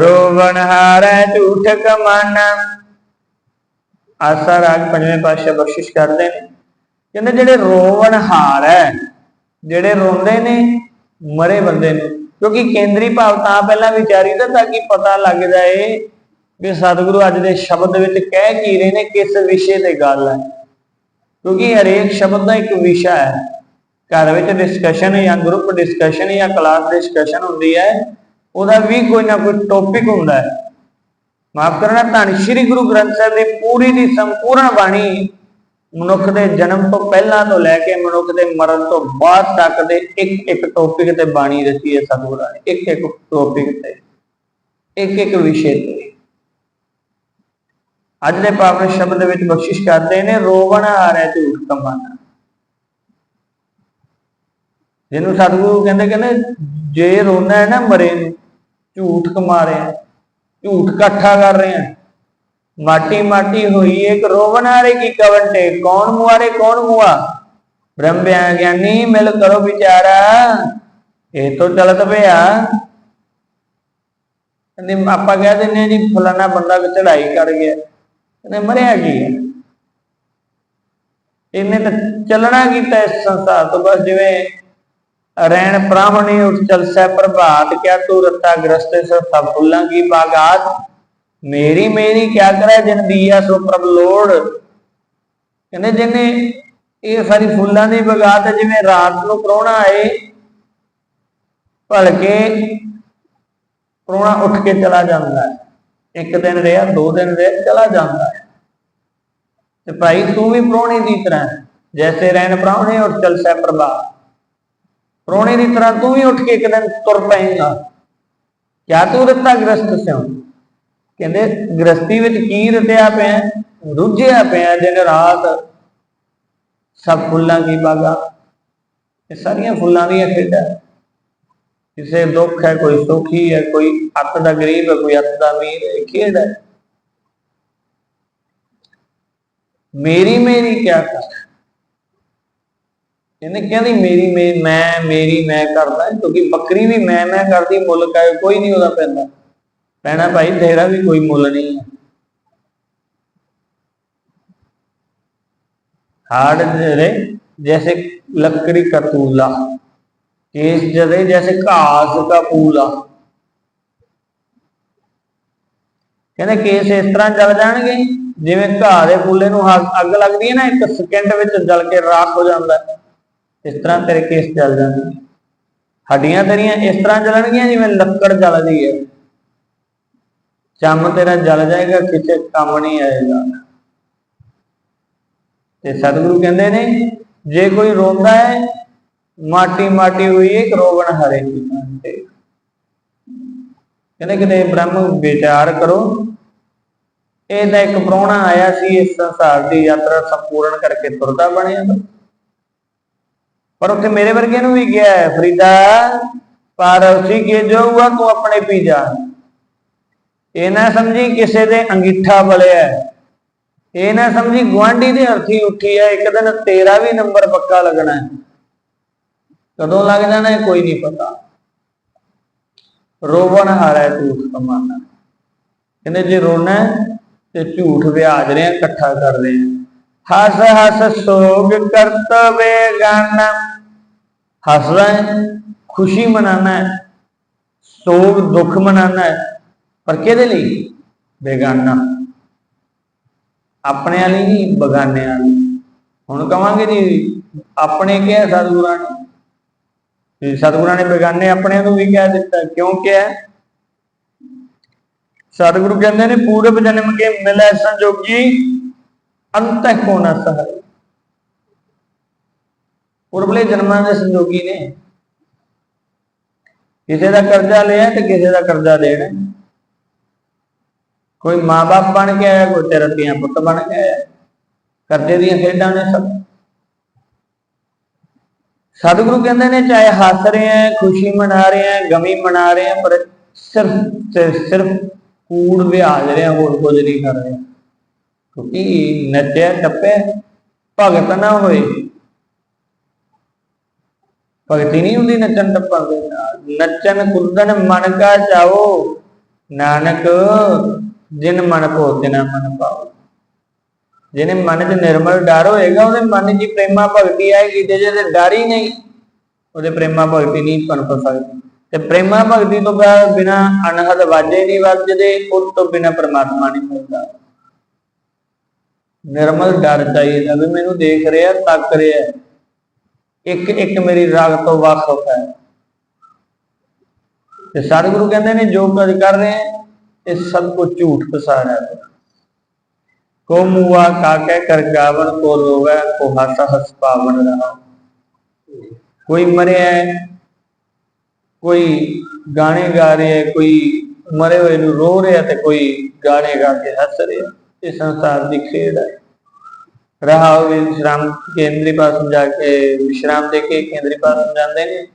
ਰੋਵਣ ਹਾਰੈ ਝੂਠ ਕਮਾਨਾ। ਆਸਾ ਰਾਗ ਪੰਜਵੇਂ ਪਾਤਸ਼ਾਹ ਬਖਸ਼ਿਸ਼ ਕਰਦੇ ਨੇ। ਕਹਿੰਦੇ ਜਿਹੜੇ ਰੋਵਣ ਹਾਰ ਹੈ ਜਿਹੜੇ ਰੋਂਦੇ ਨੇ, ਮਰੇ ਬੰਦੇ ਨੂੰ। ਕਿਉਂਕਿ ਕੇਂਦਰੀ ਭਾਵ ਤਾਂ ਪਹਿਲਾਂ ਵਿਚਾਰੀ ਦਾ, ਤਾਂ ਕਿ ਪਤਾ ਲੱਗ ਜਾਏ ਵੀ ਸਤਿਗੁਰੂ ਅੱਜ ਦੇ ਸ਼ਬਦ ਵਿੱਚ ਕਹਿ ਕੀ ਰਹੇ ਨੇ, ਕਿਸ ਵਿਸ਼ੇ ਤੇ ਗੱਲ ਹੈ। ਕਿਉਂਕਿ ਹਰੇਕ ਸ਼ਬਦ ਦਾ ਇੱਕ ਵਿਸ਼ਾ ਹੈ। ਘਰ ਵਿੱਚ ਡਿਸਕਸ਼ਨ ਜਾਂ ਗਰੁੱਪ ਡਿਸਕਸ਼ਨ ਜਾਂ ਕਲਾਸ ਡਿਸਕਸ਼ਨ ਹੁੰਦੀ ਹੈ। ਉਹਦਾ ਵੀ ਕੋਈ ਨਾ ਕੋਈ ਟੌਪਿਕ ਹੁੰਦਾ ਹੈ। ਮਾਫ ਕਰਨਾ, ਧੰਨ ਸ਼੍ਰੀ ਗੁਰੂ ਗ੍ਰੰਥ ਸਾਹਿਬ ਦੀ ਪੂਰੀ ਦੀ ਸੰਪੂਰਨ ਬਾਣੀ ਮਨੁੱਖ ਦੇ ਜਨਮ ਤੋਂ ਪਹਿਲਾਂ ਤੋਂ ਲੈ ਕੇ ਮਨੁੱਖ ਦੇ ਮਰਨ ਤੋਂ ਬਾਅਦ ਤੱਕ ਦੇ ਇੱਕ ਇੱਕ ਟੌਪਿਕ ਤੇ ਬਾਣੀ ਰਚੀ ਹੈ ਸਤਿਗੁਰਾਂ ਨੇ। ਇੱਕ ਇੱਕ ਟੌਪਿਕ ਤੇ, ਇੱਕ ਇੱਕ ਵਿਸ਼ੇ ਤੇ। ਅੱਜ ਦੇ ਪਾਵਨ ਸ਼ਬਦ ਵਿੱਚ ਬਖਸ਼ਿਸ਼ ਕਰਦੇ ਨੇ, ਰੋਵਣ ਆ ਰਿਹਾ ਝੂਠ ਕਮਾਨਾ ਜਿਹਨੂੰ ਸਤਿਗੁਰੂ ਕਹਿੰਦੇ ਕਹਿੰਦੇ ਜੇ ਰੋਣਾ ਹੈ ਨਾ ਮਰੇ ਨੂੰ, ਝੂਠ ਕਮਾ ਰਿਹਾ ਝੂਠ ਇਕੱਠਾ ਕਰ ਰਹੇ ਆ। ਮਾਟੀ ਮਾਟੀ ਹੋਈ ਇੱਕ ਰੋਵਨਾਰੇ ਕੀ ਕਵੰਟੇ ਕੌਣ ਮੁਆਰੇ ਕੌਣ ਮੁਆ ਬ੍ਰਹਮ ਗਿਆਨੀ, ਮਿਲ ਕਰੋ ਵਿਚਾਰਾ। ਇਹ ਤੋਂ ਚਲਤ ਪਿਆ। ਕਹਿੰਦੇ, ਆਪਾਂ ਕਹਿ ਦਿੰਦੇ ਹਾਂ ਜੀ ਫਲਾਣਾ ਬੰਦਾ ਚੜਾਈ ਕਰ ਗਿਆ। ਕਹਿੰਦੇ ਮਰਿਆ ਕੀ ਹੈ? ਇਹਨੇ ਤਾਂ ਚੱਲਣਾ ਕੀਤਾ ਇਸ ਸੰਸਾਰ ਤੋਂ? ਬਸ ਜਿਵੇਂ ਰੈਣ ਪ੍ਰਾਹਮਣੀ ਉੱਠ ਚਲਸੈ ਪ੍ਰਭਾਤ ਕਿਆ ਤੂੰ ਰਤਾ ਗ੍ਰਸਤੇ ਸੋ ਸਭ ਫੁੱਲਾਂ ਕੀ ਬਾਗਾਤ? ਮੇਰੀ ਮੇਰੀ ਕਿਆ ਕਰੇ, ਜਿਨ ਦੀਆ ਸੋ ਪ੍ਰਭ ਲੋੜ। ਕਹਿੰਦੇ ਜਿਹਨੇ ਇਹ ਸਾਰੀ ਫੁੱਲਾਂ ਦੀ ਬਗਾਤ ਜਿਵੇਂ ਰਾਤ ਨੂੰ ਪ੍ਰਾਹੁਣਾ ਆਏ, ਭਲਕੇ ਪ੍ਰਾਹੁਣਾ ਉੱਠ ਕੇ ਚਲਾ ਜਾਂਦਾ ਹੈ। ਇੱਕ ਦਿਨ ਰਿਹਾ, ਦੋ ਦਿਨ ਰਿਹਾ, ਚਲਾ ਜਾਂਦਾ ਹੈ ਤੇ ਭਾਈ, ਤੂੰ ਵੀ ਪ੍ਰਾਹੁਣੇ ਦੀ ਤਰ੍ਹਾਂ ਜੈਸੇ ਰਹਿਣ ਪ੍ਰਾਹੁਣੇ ਔਰ ਚਲ ਸੈ ਪ੍ਰਭਾ ਪ੍ਰਾਹੁਣੇ ਦੀ ਤਰ੍ਹਾਂ ਤੂੰ ਵੀ ਉੱਠ ਕੇ ਇੱਕ ਦਿਨ ਤੁਰ ਪਏਗਾ ਕਿਆ ਤੂੰ ਦਿੱਤਾ ਗ੍ਰਸਤ ਸਿਓ ਕਹਿੰਦੇ ਗ੍ਰਸਤੀ ਵਿੱਚ ਕੀ ਰਤਿਆ ਪਿਆ? ਰੁੱਝਿਆ ਪਿਆ ਦਿਨ ਰਾਤ। ਸਭ ਫੁੱਲਾਂ ਦੀ ਬਾਗਾ? ਇਹ ਸਾਰੀਆਂ ਫੁੱਲਾਂ ਦੀਆਂ ਖੇਡਾਂ। ਕਿਸੇ ਦੁੱਖ ਹੈ, ਕੋਈ ਸੁਖੀ ਹੈ, ਕੋਈ ਅੱਤ ਦਾ ਗਰੀਬ ਹੈ, ਕੋਈ ਅੱਤ ਦਾ ਮੀਰ ਹੈ, ਕਿਹੜਾ ਹੈ? ਮੇਰੀ ਮੇਰੀ ਕਿਆ ਕਰ? ਇਹਨੇ ਕਹਿੰਦੀ ਮੇਰੀ ਮੈਂ ਮੇਰੀ, ਮੈਂ ਕਰਦਾ, ਕਿਉਂਕਿ ਬੱਕਰੀ ਵੀ ਮੈਂ ਮੈਂ ਕਰਦੀ, ਮੁੱਲ ਕਾਇ ਕੋਈ ਨਹੀਂ ਉਹਦਾ ਪੈਂਦਾ। ਪੈਣਾ ਭਾਈ, ਤੇਰਾ ਵੀ ਕੋਈ ਮੁੱਲ ਨਹੀਂ ਹੈ। ਹਾਰਡ ਜਿਹੜੇ, ਜੈਸੇ ਲੱਕੜੀ ਕਰਤੂਲਾ। तूला केस जरे जैसे घास का पूला ਕਹਿੰਦੇ ਕੇਸ ਇਸ ਤਰ੍ਹਾਂ ਜਲ ਜਾਣਗੇ ਜਿਵੇਂ ਘਾਹ ਦੇ ਫੁੱਲੇ ਨੂੰ ਅੱਗ ਲੱਗਦੀ ਹੈ ਨਾ ਇੱਕ ਸਕਿੰਟ ਵਿੱਚ ਜਲ ਕੇ ਰਾਖ ਹੋ ਜਾਂਦਾ ਹੈ ਇਸ ਤਰ੍ਹਾਂ ਤੇਰੇ ਕੇਸ ਜਲ ਜਾਣਗੇ ਹੱਡੀਆਂ ਤੇਰੀਆਂ ਇਸ ਤਰ੍ਹਾਂ ਜਲਣਗੀਆਂ ਜਿਵੇਂ ਲੱਕੜ ਜਲਦੀ ਹੈ ਚੰਮ ਤੇਰਾ ਜਲ ਜਾਏਗਾ ਕਿਸੇ ਕੰਮ ਨਹੀਂ ਆਏਗਾ ਤੇ ਸਤਿਗੁਰੂ ਕਹਿੰਦੇ ਨੇ ਜੇ ਕੋਈ ਰੋਂਦਾ ਹੈ ਮਾਟੀ ਮਾਟੀ ਹੋਈ ਇੱਕ ਰੋਵਣ ਹਰੇ ਤੇ। ਕਹਿੰਦੇ ਕਿਤੇ ਬ੍ਰਹਮ ਵਿਚਾਰ ਕਰੋ। ਇਹਦਾ ਇੱਕ ਪ੍ਰਾਹੁਣਾ ਆਇਆ ਸੀ, ਇਸ ਸੰਸਾਰ ਦੀ ਯਾਤਰਾ ਸੰਪੂਰਨ ਕਰਕੇ ਤੁਰਦਾ ਬਣਿਆ ਪਰ ਉੱਥੇ ਮੇਰੇ ਵਰਗੇ ਨੂੰ ਵੀ ਗਿਆ ਹੈ, ਫਰੀਦਾ, ਪਰ ਉਸੇ ਕੇ ਜੋ ਹੁਆ ਤੂੰ ਆਪਣੇ ਪੀ ਜਾ। ਇਹ ਨਾ ਸਮਝੀ ਕਿਸੇ ਦੇ ਅੰਗੀਠਾ ਬਲਿਆ ਇਹ ਨਾ ਸਮਝੀ ਗਵਾਂਢੀ ਦੀ ਅਰਥੀ ਉੱਠੀ ਹੈ, ਇੱਕ ਦਿਨ ਤੇਰਾ ਵੀ ਨੰਬਰ ਪੱਕਾ ਲੱਗਣਾ ਹੈ। ਕਦੋਂ ਲੱਗ ਜਾਣਾ ਹੈ, ਕੋਈ ਨਹੀਂ ਪਤਾ। ਰੋਵਣ ਹਾਰਾ ਝੂਠ ਕਮਾਨਾ ਕਹਿੰਦੇ ਜੇ ਰੋਣਾ ਤੇ ਝੂਠ ਵਿਆਜ ਰਿਆ ਇਕੱਠਾ ਕਰ ਰਹੇ ਹਸ ਹਸ ਸੋਗ ਕਰਤਵੇ ਗਾਨਾ ਹੱਸਣਾ ਖੁਸ਼ੀ ਮਨਾਣਾ ਹੈ, ਸੋਗ ਦੁੱਖ ਮਨਾਨਾ ਹੈ। ਪਰ ਕਿਹਦੇ ਲਈ? ਬੇਗਾਨਾ। ਆਪਣੇ ਵਾਲੀ ਨਹੀਂ, ਬਗਾਨਿਆਂ ਵਾਲੀ। ਹੁਣ ਕਵਾਂਗੇ ਜੀ, ਆਪਣੇ ਕਿਹਾ ਸਤਿਗੁਰਾਂ ਨੇ ਤੇ ਸਤਿਗੁਰਾਂ ਨੇ ਬੇਗਾਨੇ ਆਪਣਿਆਂ ਨੂੰ ਵੀ ਕਹਿ ਦਿੱਤਾ, ਕਿਉਂ ਕਿਹਾ? ਸਤਿਗੁਰੂ ਕਹਿੰਦੇ ਨੇ, ਪੂਰਬ ਜਨਮ ਕੇ ਮਿਲੈ ਸੰਜੋਗੀ ਅੰਤ ਕੋ ਨ ਸਹੈ। ਪੁਰਬਲੇ ਜਨਮਾਂ ਦੇ ਸੰਜੋਗੀ ਨੇ। ਕਿਸੇ ਦਾ ਕਰਜ਼ਾ ਲਿਆ ਤੇ ਕਿਸੇ ਦਾ ਕਰਜ਼ਾ ਦੇਣਾ। ਕੋਈ ਮਾਪੇ ਬਣ ਕੇ ਆਇਆ, ਕੋਈ ਤੇਰਾ ਧੀਆਂ ਪੁੱਤ ਬਣ ਕੇ ਆਇਆ। ਕਰਜ਼ੇ ਦੀਆਂ ਖੇਡਾਂ ਨੇ ਸਭ। ਸਤਿਗੁਰੂ ਕਹਿੰਦੇ ਨੇ, ਚਾਹੇ ਹੱਸ ਰਹੇ ਆ, ਖੁਸ਼ੀ ਮਨਾ ਰਹੇ ਆ, ਗਮੀ ਮਨਾ ਰਹੇ ਆ, ਪਰ ਸਿਰਫ ਤੇ ਸਿਰਫ ਕੂੜ ਵਿਆਜ ਰਹੇ ਆ ਹੋਰ ਕੁਝ ਨਹੀਂ ਕਰ ਰਹੇ। ਕਿਉਂਕਿ ਨੱਚਿਆ ਟੱਪੇ ਭਗਤ ਨਾ ਹੋਏ। ਭਗਤੀ ਨਹੀਂ ਹੁੰਦੀ ਨੱਚਣ, ਟੱਪਣ ਦੇ ਨਾਲ। ਨੱਚਣ ਕੁੱਦਣ ਮਨ ਕਾ ਚਾਓ, ਨਾਨਕ, ਜਿਨ ਮਨ ਕੋ ਤਿਨਾ ਮਨ ਪਾਓ। ਜਿਹਨੇ ਮਨ 'ਚ ਨਿਰਮਲ ਡਰ ਹੋਏਗਾ, ਉਹਦੇ ਮਨ 'ਚ ਹੀ ਪ੍ਰੇਮਾ ਭਗਤੀ ਆਏਗੀ ਤੇ ਜਿਹਦੇ ਡਰ ਹੀ ਨਹੀਂ, ਉਹਦੇ ਪ੍ਰੇਮਾ ਭਗਤੀ ਨਹੀਂ ਪਨਪ ਸਕਦੀ। ਤੇ ਪ੍ਰੇਮਾ ਭਗਤੀ ਤੋਂ ਬਿਨਾ ਅਨਹਦ ਵਾਜੇ ਨਹੀਂ ਵੱਜਦੇ, ਉਸ ਤੋਂ ਬਿਨਾ ਪਰਮਾਤਮਾ ਨਹੀਂ ਮਿਲਦਾ। ਨਿਰਮਲ ਡਰ ਚਾਹੀਦਾ ਵੀ ਮੈਨੂੰ ਦੇਖ ਰਿਹਾ, ਤੱਕ ਰਿਹਾ। ਇੱਕ ਇੱਕ ਮੇਰੀ ਰਾਗ ਤੋਂ ਵਾਕਫ ਹੈ ਤੇ ਸਤਿਗੁਰੂ ਕਹਿੰਦੇ ਨੇ ਜੋ ਕੁਝ ਕਰ ਰਹੇ ਹੈ ਇਹ ਸਭ ਕੁਝ ਝੂਠ ਪਸਾਰਾ ਹੈ ਕੋ ਮੂਆ ਕਾਕੇ ਕਰ ਗਾਵਣ ਕੋ ਰੋਵੇ, ਕੋ ਹਸ ਹਸ ਪਾਵਨ ਰਹਾ। ਕੋਈ ਮਰਿਆ ਹੈ ਕੋਈ ਗਾਣੇ ਗਾ ਰਿਹਾ ਹੈ ਕੋਈ ਮਰੇ ਹੋਏ ਨੂੰ ਰੋ ਰਿਹਾ ਤੇ ਕੋਈ ਗਾਣੇ ਗਾ ਕੇ ਹੱਸ ਰਿਹਾ ਇਹ ਸੰਸਾਰ ਦੀ ਖੇਡ ਹੈ। ਰਹਾ ਵਿਸ਼ਰਾਮ ਕੇਂਦਰੀ ਪਾਸ ਜਾ ਕੇ, ਵਿਸ਼ਰਾਮ ਦੇ ਕੇ ਕੇਂਦਰੀ ਪਾਸ ਜਾਂਦੇ ਨੇ।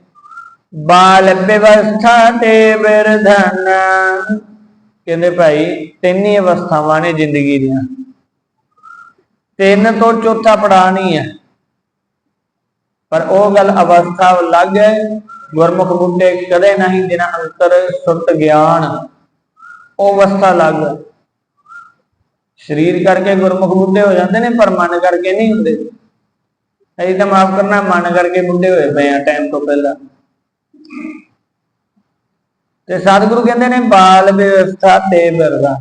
ਬਾਲ ਵਿਵਸਥਾ ਤੇ ਬਿਰਧਨ। ਕਹਿੰਦੇ ਭਾਈ, ਤਿੰਨ ਹੀ ਅਵਸਥਾਵਾਂ ਨੇ ਜ਼ਿੰਦਗੀ ਦੀਆਂ। ਤਿੰਨ ਤੋਂ ਚੌਥਾ ਪੜਾਅ ਨਹੀਂ ਹੈ। ਪਰ ਉਹ ਗੱਲ ਅਵਸਥਾ ਅਲੱਗ ਹੈ। ਗੁਰਮੁਖ ਬੁੱਢੇ ਕਦੇ ਨਹੀਂ ਜਿਨਾ ਅੰਤਰ ਸੁੱਤ ਗਿਆਨ, ਉਹ ਅਵਸਥਾ ਅਲੱਗ ਸਰੀਰ ਕਰਕੇ ਗੁਰਮੁਖ ਬੁੱਢੇ ਹੋ ਜਾਂਦੇ ਨੇ, ਪਰ ਮਨ ਕਰਕੇ ਨਹੀਂ ਹੁੰਦੇ। ਅਸੀਂ ਤਾਂ ਮਾਫ ਕਰਨਾ, ਮਨ ਕਰਕੇ ਬੁੱਢੇ ਹੋਏ ਪਏ ਆ ਟਾਈਮ ਤੋਂ ਪਹਿਲਾਂ। ਤੇ ਸਤਿਗੁਰੂ ਕਹਿੰਦੇ ਨੇ, ਬਾਲ ਵਿਵਸਥਾ ਤੇ ਬਿਰਦਾ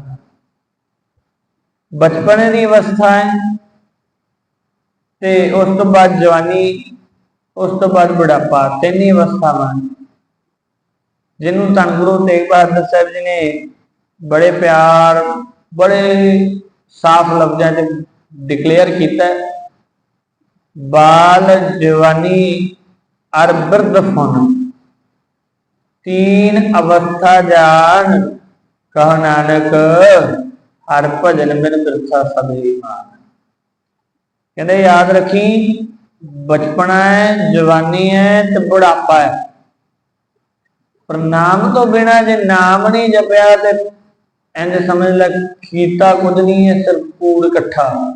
ਬਚਪਨ ਦੀ ਅਵਸਥਾ ਹੈ। ਤੇ ਉਸ ਤੋਂ ਬਾਅਦ ਜਵਾਨੀ, ਉਸ ਤੋਂ ਬਾਅਦ ਬੁਢਾਪਾ, ਤਿੰਨ ਅਵਸਥਾਵਾਂ। ਜਿਹਨੂੰ ਧੰਨ ਗੁਰੂ ਤੇਗ ਬਹਾਦਰ ਸਾਹਿਬ ਜੀ ਨੇ ਬੜੇ ਪਿਆਰ, ਬੜੇ ਸਾਫ਼ ਲਫ਼ਜ਼ਾਂ 'ਚ ਡਿਕਲੇਅਰ ਕੀਤਾ, ਬਾਲ ਜਵਾਨੀ ਅਰ ਬਿਰਧ ਫਨ। ਤੀਨ ਅਵਸਥਾ ਜਾਣ ਕਹ ਨਾਨਕ, ਹਰ ਭਜਨ ਬਿਨ ਬਿਰਥਾ ਮਾਨ। ਕਹਿੰਦੇ, ਯਾਦ ਰੱਖੀ, ਬਚਪਨਾ ਹੈ, ਜਵਾਨੀ ਹੈ ਤੇ ਬੁਢਾਪਾ ਹੈ। ਪਰ ਨਾਮ ਤੋਂ ਬਿਨਾ ਜੇ ਨਾਮ ਨਹੀਂ ਜਪਿਆ ਤੇ ਇੰਜ ਸਮਝ ਲੈ ਕੀਤਾ ਕੁਝ ਨਹੀਂ ਹੈ, ਸਿਰਫ ਕੂੜ ਇਕੱਠਾ।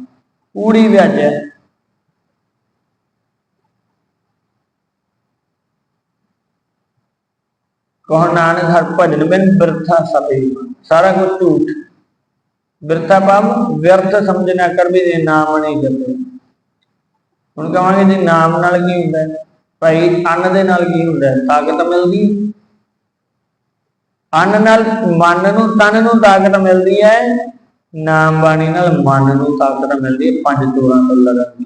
ਕੂੜੀ ਵਿਆਜਿਆ ਕਹੋ, ਨਾਨਕ, ਹਰ ਭਜਨ ਬਿਨ ਬਿਰਥਾ ਸਭੇ ਸਾਰਾ ਕੁਝ ਝੂਠ। ਬਿਰਥਾ ਪਾਮ ਵਿਅਰਥ ਸਮਝਣਾ ਕਰ ਵੀ ਜੇ ਨਾਮ ਨਹੀਂ ਜਪੇ ਹੁਣ ਕਹਾਂਗੇ ਜੀ ਨਾਮ ਨਾਲ ਕੀ ਹੁੰਦਾ ਭਾਈ ਅੰਨ ਦੇ ਨਾਲ ਕੀ ਹੁੰਦਾ ਤਾਕਤ ਮਿਲਦੀ ਅੰਨ ਨਾਲ, ਮਨ ਨੂੰ ਤਨ ਨੂੰ ਤਾਕਤ ਮਿਲਦੀ ਹੈ। ਨਾਮ ਬਾਣੀ ਨਾਲ ਮਨ ਨੂੰ ਤਾਕਤ ਮਿਲਦੀ ਹੈ। ਪੰਜ ਤੋਰਾਂ ਤੋਂ ਲਗਾਉਂਦੀ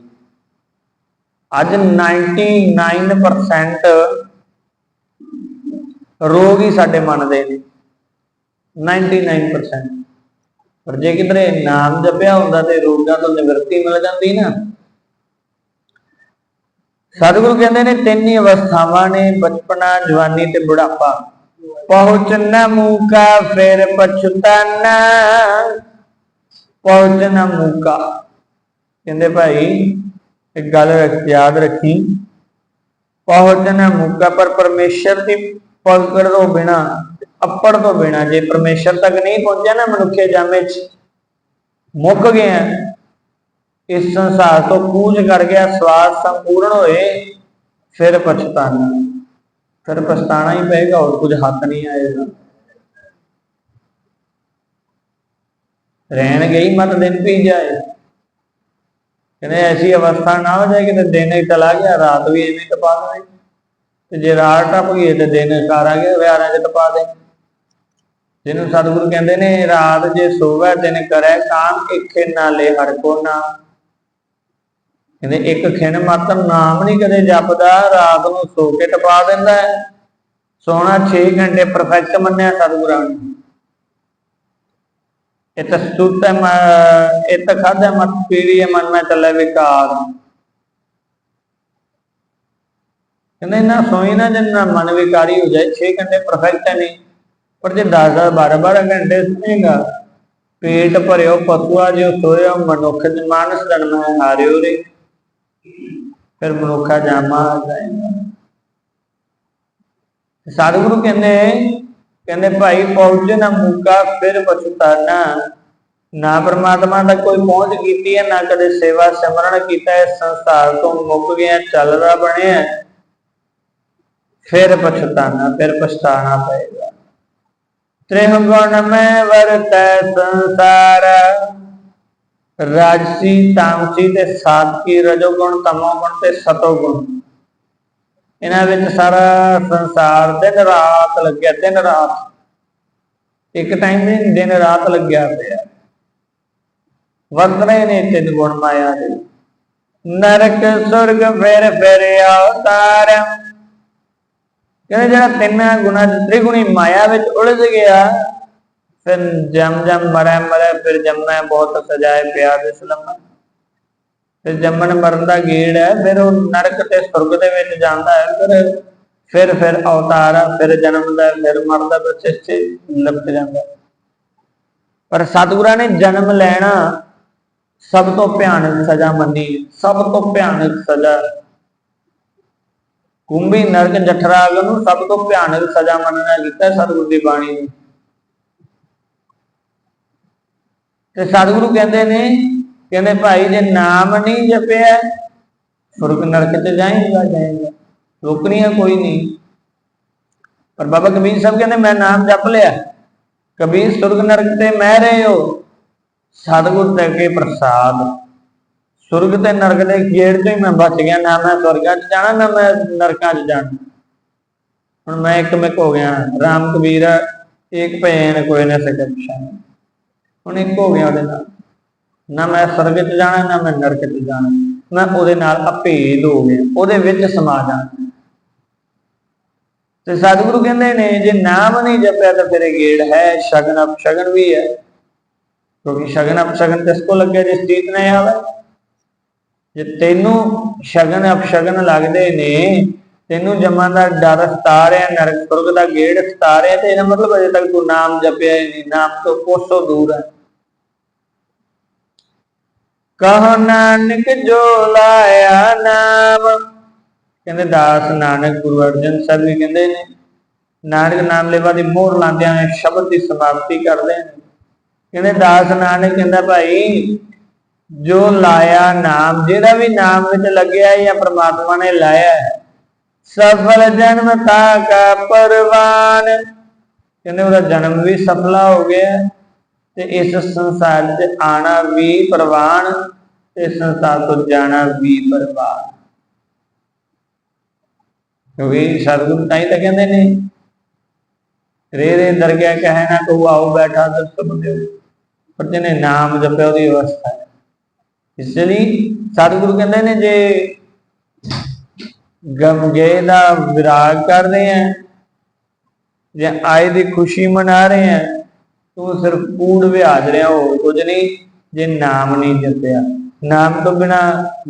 ਅੱਜ 99% ਰੋਗ ਹੀ ਸਾਡੇ ਮਨ ਦੇ ਨੇ। 99% ਪਰ ਜੇ ਕਿਧਰੇ ਨਾਮ ਜਪਿਆ ਹੁੰਦਾ ਤੇ ਰੋਗਾਂ ਤੋਂ ਨਿਵਰਤੀ ਮਿਲ ਜਾਂਦੀ ਨਾ ਸਤਿਗੁਰੂ ਕਹਿੰਦੇ ਨੇ, ਤਿੰਨ ਹੀ ਅਵਸਥਾਵਾਂ ਨੇ, ਬਚਪਨਾ, ਜਵਾਨੀ ਤੇ ਬੁਢਾਪਾ। ਪਹੁੰਚਣਾ ਮੂਕਾ, ਫਿਰ ਪਛਤਾਨਾ ਪਹੁੰਚਣਾ ਮੂਕਾ। ਕਹਿੰਦੇ ਭਾਈ, ਇੱਕ ਗੱਲ ਯਾਦ ਰੱਖੀ। ਪਹੁੰਚਣਾ ਮੂਕਾ, ਪਰ ਪਰਮੇਸ਼ਰ ਦੀ ਪਕੜ ਤੋਂ ਬਿਨਾ, ਅੱਪੜ ਤੋਂ ਬਿਨਾ, ਜੇ ਪਰਮੇਸ਼ਰ ਤੱਕ ਨਹੀਂ ਪਹੁੰਚਿਆ ਨਾ ਮਨੁੱਖੇ ਜਾਮੇ ਚ, ਮੁੱਕ ਗਿਆ। ਇਸ ਸੰਸਾਰ ਤੋਂ ਕੂਝ ਕਰ ਗਿਆ, ਸਵਾਦ ਸੰਪੂਰਨ ਹੋਏ, ਫਿਰ ਪਛਤਾਨਾ ਫਿਰ ਪਛਤਾਣਾ ਹੀ ਪਏਗਾ, ਹੋਰ ਕੁਝ ਹੱਥ ਨਹੀਂ ਆਏਗਾ। ਰਹਿਣ ਗਈ ਮਤ ਦਿਨ ਪੀ ਜਾਏ। ਕਹਿੰਦੇ ਐਸੀ ਅਵਸਥਾ ਨਾ ਹੋ ਜਾਏ ਕਿ ਦਿਨ ਹੀ ਚਲਾ ਗਿਆ, ਰਾਤ ਵੀ ਐਵੇਂ ਟਪਾ ਦੇ ਤੇ ਜੇ ਰਾਤ ਟੱਪ ਗਈ ਤੇ ਦਿਨ ਘਰ ਆ ਗਿਆ ਵਿਆਰਾਂ ਚ ਟਪਾ ਦੇ। ਜਿਹਨੂੰ ਸਤਿਗੁਰੂ ਕਹਿੰਦੇ ਨੇ, ਰਾਤ ਜੇ ਸੋਵੇ, ਦਿਨ ਕਰੈ ਕਾਮ ਇੱਕੇ ਨਾਲੇ ਹਰ ਕੋ ਨਾ ਕਹਿੰਦੇ ਇੱਕ ਖਿਣ ਮਾਤਰ ਨਾਮ ਨਹੀਂ ਕਦੇ ਜਪਦਾ ਰਾਤ ਨੂੰ ਸੋ ਕੇ ਟਪਾ ਦਿੰਦਾ ਹੈ। ਸੋਣਾ 6 ਘੰਟੇ ਪਰਫੈਕਟ ਮੰਨਿਆ ਸਤਿਗੁਰਾਂ ਨੇ। ਇਤ ਸੁਤ ਇਤ ਖਾਦਾ ਮਤ ਪੀੜੀ ਮਨ ਮੈਂ ਚੱਲੇ ਵਿਕਾਰ। ਕਹਿੰਦੇ ਨਾ ਸੋਈ ਨਾ ਜਨ ਮਨ ਵਿਕਾਰੀ ਹੋ ਜਾਏ 6 ਘੰਟੇ ਪਰਫੈਕਟ ਹੈ ਨਹੀਂ। ਪਰ ਜੇ 10 10 12 12 ਘੰਟੇ ਸੁਣੇਗਾ, ਪੇਟ ਭਰਿਓ ਪਤੂਆ ਜੋ ਸੋਇਓ, ਮਨੁੱਖ ਦੇ ਮਾਨਸ ਜਨਮ ਹਾਰਿਓ ਰੇ ਫਿਰ ਮਨੁੱਖਾ ਜਾਮਾ ਜਾਏਗਾ ਸਤਿਗੁਰੂ ਕਹਿੰਦੇ ਕਹਿੰਦੇ, ਭਾਈ ਪਹੁੰਚੇ ਨਾ ਮੂਕਾ ਫਿਰ ਪਛਤਾਨਾ ਨਾ ਪਰਮਾਤਮਾ ਦਾ ਕੋਈ ਪਹੁੰਚ ਕੀਤੀ ਹੈ, ਨਾ ਕਦੇ ਸੇਵਾ ਸਿਮਰਨ ਕੀਤਾ ਹੈ। ਸੰਸਾਰ ਤੋਂ ਮੁੱਕ ਗਿਆ, ਚੱਲਦਾ ਬਣਿਆ ਫਿਰ ਪਛਤਾਨਾ ਫਿਰ ਪਛਤਾਣਾ ਪਏਗਾ। ਤ੍ਰਿਹ ਗੁਣ ਮੈਂ ਵਰਤੈ ਸੰਸਾਰ। ਰਾਜਸੀ, ਤਾਮਸੀ ਤੇ ਸਾਤਕੀ ਰਜੋ ਗੁਣ ਤੇ ਸਤੋ ਇਹਨਾਂ ਵਿੱਚ ਸਾਰਾ ਸੰਸਾਰ ਦਿਨ ਰਾਤ ਲੱਗਿਆ, ਦਿਨ ਰਾਤ। ਇੱਕ ਟਾਈਮ ਨਹੀਂ ਦਿਨ ਰਾਤ ਲੱਗਿਆ ਪਿਆ। ਵਰਤਨੇ ਨੇ ਤਿੰਨ ਗੁਣ ਮਾਇਆ ਦੇ। ਨਰਕ, ਸੁਰਗ, ਫਿਰ ਫਿਰ ਅਵਤਾਰ। ਕਹਿੰਦੇ ਜਿਹੜਾ ਤਿੰਨ ਗੁਣਾ ਤ੍ਰਿਗੁਣੀ ਮਾਇਆ ਵਿੱਚ ਉਲਝ ਗਿਆ ਫਿਰ ਜਮ ਜਮ ਮਰੇ ਮਰੇ ਫਿਰ ਜੰਮੈ ਬਹੁਤ ਸਜਾਏ ਪਿਆਰ ਦੇ ਸਲਮ। ਤੇ ਜੰਮਣ ਮਰਨ ਦਾ ਗੇੜ ਹੈ, ਫਿਰ ਉਹ ਨਰਕ ਤੇ ਸੁਰਗ ਦੇ ਵਿੱਚ ਜਾਂਦਾ ਹੈ, ਫਿਰ ਫਿਰ ਫਿਰ ਅਵਤਾਰ ਫਿਰ ਜਨਮਦਾ ਫਿਰ ਮਰਦਾ ਫਿਰ ਚਿੱਤੇ ਲਿਪਟ ਜਾਂਦਾ ਪਰ ਸਤਿਗੁਰਾਂ ਨੇ ਜਨਮ ਲੈਣਾ ਸਭ ਤੋਂ ਭਿਆਨਕ ਸਜ਼ਾ ਮੰਨੀ, ਸਭ ਤੋਂ ਭਿਆਨਕ ਸਜ਼ਾ। ਕੁੰਭੀ ਨਰਕ ਜਠਰਾਗ ਨੂੰ ਸਭ ਤੋਂ ਭਿਆਨਕ ਸਜ਼ਾ ਮੰਨਣਾ ਕੀਤਾ ਸਤਿਗੁਰ ਦੀ ਬਾਣੀ ਨੇ। ਤੇ ਸਤਿਗੁਰੂ ਕਹਿੰਦੇ ਨੇ, ਕਹਿੰਦੇ ਭਾਈ ਜੇ ਨਾਮ ਨਹੀਂ ਜਪਿਆ ਸੁਰਗ ਨਰਕ ਤੇ ਜਾਏਗਾ ਜਾਏਗਾ। ਰੋਕਣੀਆਂ ਕੋਈ ਨਹੀਂ। ਪਰ ਬਾਬਾ ਕਬੀਰ ਸਾਹਿਬ ਕਹਿੰਦੇ, ਮੈਂ ਨਾਮ ਜਪ ਲਿਆ। ਕਬੀਰ ਸੁਰਗ ਨਰਕ ਤੇ ਮੈਂ ਰਹੇ ਹੋ। ਸਤਿਗੁਰ ਦੇ ਅੱਗੇ ਪ੍ਰਸਾਦ। ਸੁਰਗ ਤੇ ਨਰਕ ਦੇ ਗੇੜ ਤੋਂ ਹੀ ਮੈਂ ਬਚ ਗਿਆ, ਨਾ ਮੈਂ ਸੁਰਗਾਂ 'ਚ ਜਾਣਾ, ਨਾ ਮੈਂ ਨਰਕਾਂ 'ਚ ਜਾਣਾ। ਹੁਣ ਮੈਂ ਇੱਕ ਮਿਕ ਹੋ ਗਿਆ। ਰਾਮ ਕਬੀਰ, ਇੱਕ ਭੈਣ ਕੋਈ ਨਾ ਸਕੇ ਪਛਾਣ ਹੁਣ ਇੱਕ ਹੋ ਗਿਆ ਉਹਦੇ ਨਾਲ। ਨਾ ਮੈਂ ਸਰਗ 'ਚ ਜਾਣਾ, ਨਾ ਮੈਂ ਨਰਕ 'ਚ ਜਾਣਾ। ਮੈਂ ਉਹਦੇ ਨਾਲ ਅਭੇਦ ਹੋ ਗਿਆ। ਉਹਦੇ ਵਿੱਚ ਸਮਾ ਜਾਣਾ ਤੇ ਸਤਿਗੁਰੂ ਕਹਿੰਦੇ ਨੇ, ਜੇ ਨਾਮ ਨਹੀਂ ਜਪਿਆ ਤਾਂ ਫਿਰ ਇਹ ਗੇੜ ਹੈ। ਸ਼ਗਨ ਅਪਸ਼ਗਨ ਵੀ ਹੈ। ਕਿਉਂਕਿ ਸ਼ਗਨ ਅਪਸ਼ਗਨ ਕਿਸ ਕੋ ਲੱਗਿਆ ਜਿਸ ਚੀਜ਼ ਨੇ ਆਵੇ। ਜੇ ਤੈਨੂੰ ਸ਼ਗਨ ਅਪਸ਼ਗਨ ਲੱਗਦੇ ਨੇ, ਤੈਨੂੰ ਜਮਾਂ ਦਾ ਡਰ ਸਤਾਰਿਆ, ਨਰਕ ਸੁਰਗ ਦਾ ਗੇੜ ਸਤਾਰਿਆ, ਤੇ ਇਹਦਾ ਮਤਲਬ ਅਜੇ ਤੱਕ ਤੂੰ ਨਾਮ ਜਪਿਆ ਹੀ ਨਹੀਂ। ਨਾਮ ਤੋਂ ਕੋਸੋਂ ਦੂਰ ਹੈ। ਕਹ ਨਾਨਕ ਜੋ ਲਾਇਆ ਨਾਮ। ਕਹਿੰਦੇ ਦਾਸ ਨਾਨਕ ਗੁਰੂ ਅਰਜਨ ਸਾਹਿਬ ਵੀ ਕਹਿੰਦੇ ਨੇ ਨਾਨਕ ਨਾਮ ਲੈਵਾ ਦੀ ਮੋਹਰ ਲਾਉਂਦਿਆਂ ਨੇ ਸ਼ਬਦ ਦੀ ਸਮਾਪਤੀ ਕਰਦੇ ਨੇ। ਕਹਿੰਦੇ ਦਾਸ ਨਾਨਕ ਕਹਿੰਦਾ ਭਾਈ ਜੋ ਲਾਇਆ ਨਾਮ ਜਿਹੜਾ ਵੀ ਨਾਮ ਵਿੱਚ ਲੱਗਿਆ ਜਾਂ ਪ੍ਰਮਾਤਮਾ ਨੇ ਲਾਇਆ ਹੈ, ਸਫਲ ਜਨਮ ਤਾ ਕਾ ਪਰਵਾਨ। ਕਹਿੰਦੇ ਉਹਦਾ ਜਨਮ ਵੀ ਸਫਲਾ ਹੋ ਗਿਆ। ਤੇ ਇਸ ਸੰਸਾਰ 'ਚ ਆਣਾ ਵੀ ਪ੍ਰਵਾਨ ਤੇ ਸੰਸਾਰ ਤੋਂ ਜਾਣਾ ਵੀ ਪ੍ਰਵਾਨ। ਕਿਉਂਕਿ ਸਤਿਗੁਰੂ ਤਾਂ ਹੀ ਤਾਂ ਕਹਿੰਦੇ ਨੇ, ਰੇ ਰੇ ਦਰਗਾਹ ਕਹੇ ਨਾ ਕੋ ਆਓ ਬੈਠਾ ਦਸ ਬੰਦੇ ਪਰ ਜਿਹਨੇ ਨਾਮ ਜਪਿਆ ਉਹਦੀ ਅਵਸਥਾ ਹੈ। ਇਸ ਲਈ ਸਤਿਗੁਰੂ ਕਹਿੰਦੇ ਨੇ ਜੇ ਗਮਗੇ ਦਾ ਵਿਰਾਗ ਕਰ ਰਹੇ ਹੈ, ਜਾਂ ਆਏ ਦੀ ਖੁਸ਼ੀ ਮਨਾ ਰਹੇ ਹੈ ਤੂੰ ਸਿਰਫ ਕੂੜ ਵਿਆਜ ਰਿਹਾ ਹੋ ਕੁਝ ਨਹੀਂ। ਜੇ ਨਾਮ ਨਹੀਂ ਜਪਿਆ, ਨਾਮ ਤੋਂ ਬਿਨਾ